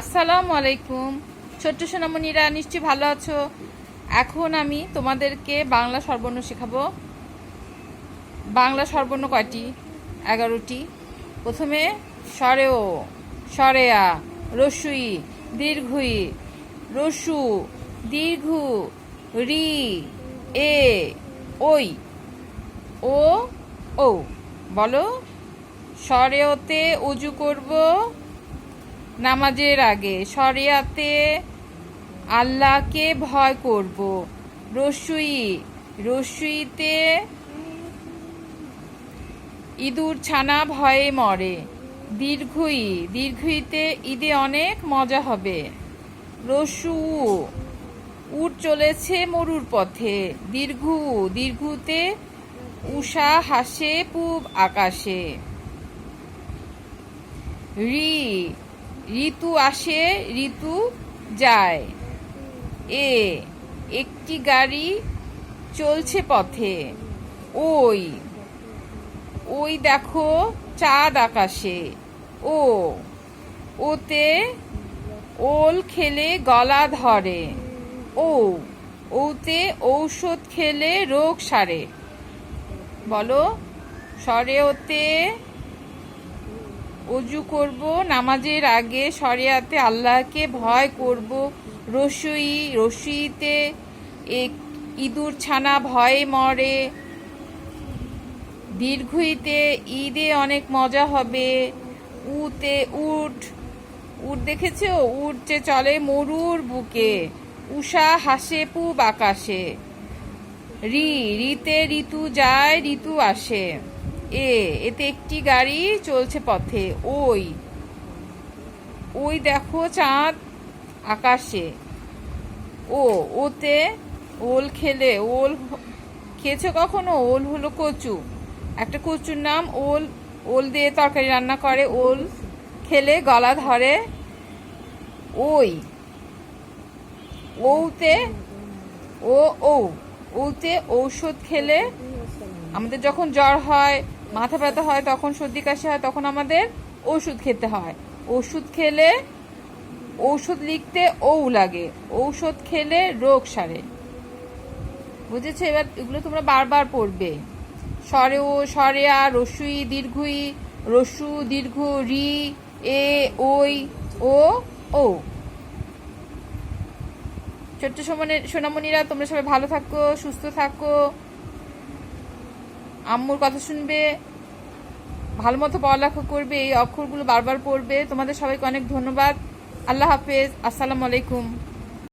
আসসালামু আলাইকুম। ছোট্ট সোনামণিরা, নিশ্চয়ই ভালো আছো? এখন আমি তোমাদেরকে বাংলা সর্বর্ণ শেখাবো। বাংলা সর্বর্ণ কয়টি? এগারোটি। প্রথমে সরেও সরেয়া রসুই, দীর্ঘই, রসু, দীর্ঘ, রি, এ, ওই, ও ও বলো সরেওতে উজু করব নামাজের আগে শরিয়াতে আল্লাহকে ভয় করব। রসুই, রসুইতে ইঁদুর ছানা ভয়ে মরে। দীর্ঘই, দীর্ঘইতে ঈদে অনেক মজা হবে। রসু উট চলেছে মরুর পথে। দীর্ঘ, দীর্ঘতে উষা হাসে পূব আকাশে। রি ঋতু আসে, ঋতু যায়। এ, একটি গাড়ি চলছে পথে। ওই ওই দেখো চাঁদ আকাশে। ও, ওতে ওল খেলে গলা ধরে। ও, ওতে ঔষধ খেলে রোগ সারে। বলো সরে ওতে অজু করব, নামাজের আগে শরিয়াতে আল্লাহকে ভয় করব, রসুই, রসুইতে এক ইঁদুর ছানা ভয়ে মরে, দীর্ঘইতে ঈদে অনেক মজা হবে, উতে উট উট দেখেছ? যে চলে মরুর বুকে, উষা হাসে পূব আকাশে, রি, রিতে ঋতু যায়, ঋতু আসে। এ, এতে একটি গাড়ি চলছে পথে, ওই। ওই দেখো চাঁদ আকাশে। ও, ওতে ওল খেলে, ওল খেয়েছো কখনো? ওল হলো কচু। একটা কচুর নাম ওল ওল দিয়ে তরকারি রান্না করে, ওল খেলে গলা ধরে। ওই। ওতে ও ও ওতে ঔষধ খেলে আমাদের যখন জ্বর হয় মাথা ব্যথা হয়, তখন সর্দি কাশি হয়, তখন আমাদের ওষুধ খেতে হয়। ওষুধ খেলে ঔষধ লিখতে ঔ লাগে। ঔষধ খেলে রোগ সারে। বুঝেছ? এবার এগুলো তোমরা বারবার পড়বে। স্বরে ও, স্বরে আ রসুই, দীর্ঘই, রসু, দীর্ঘ, রি, এ, ওই, ও ও ছোট্ট সোনামণিরা, তোমরা সবাই ভালো থাকো, সুস্থ থাকো। আম্মুর কথা শুনবে, ভালো মতো পড়ালেখা করবে, এই অক্ষরগুলো বারবার পড়বে। তোমাদের সবাইকে অনেক ধন্যবাদ। আল্লাহ হাফেজ। আসসালামু আলাইকুম।